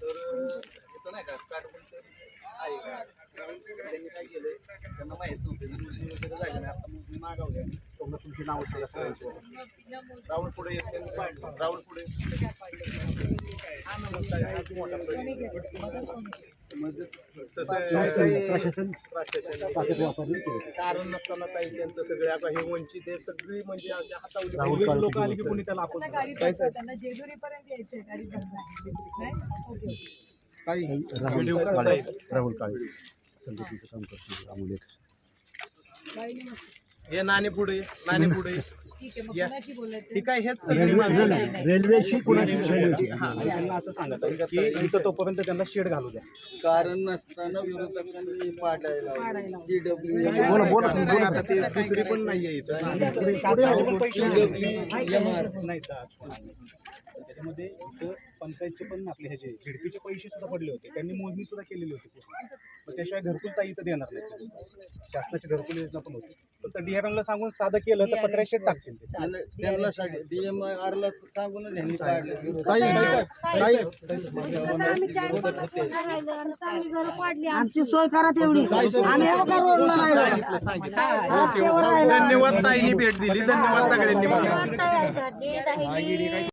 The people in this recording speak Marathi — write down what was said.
तर इथं नाही का साठ गुंठ आहे का? त्यांनी काय केलंय त्यांना माहीत नव्हते मोजणी वगैरे झाली नाही आता मोजणी मागावली समजा तुमची नावं सांगा सगळ्यांची वगैरे. पुढे येत त्यांनी पाहिलं राहुल पुढे हा नमस्कार हा मोठा प्रश्न. तसं काही प्रशासन कारण नसताना काही त्यांचं सगळे आता हे वंचित हे सगळी म्हणजे अशी हातावली लोक आली की कोणी त्याला आपण. काही व्हिडिओ. राहुल काळे संघटनेचं काम करतो राहुल एक. हे नाणे पुढे नाणे पुढे. ठीक आहे मग या. कोणाशी बोलायचं? काय हेच सगळी माणसं रेल्वेशी कुणाशी हा, आणि त्यांना असं सांगत आहे की इथं तोपर्यंत त्यांना शेड घालू द्या. कारण नसताना विरोधकांनी पाडायला बोला बोला तुम्ही आणि बोला. आता ते दुसरी पण नाहीये इथं. शासनाचे पण पैसे DWMR. नाही. जात. त्याच्यामध्ये इथं पंचायतचे पण आपले ह्याचे झेडपीचे पैसे सुद्धा पडले होते. त्यांनी मोजणी सुद्धा केलेली होती. पूर्ण पण त्याशिवाय घरकुल ताई इथं देणार नाही शासनाची घरकुल योजना पण होती पण डीएमला सांगून साधं केलं तर पत्र्या शेड टाकतील ते त्यांना डीएमआर ला सांगूनच यांनी पाडलं आमची सोय करा तेवढी आम्ही हे बघा रोडला नाही राहिलो. रस्त्यावर राहिलो. धन्यवाद ताईंनी भेट दिली धन्यवाद सगळ्यांनी मला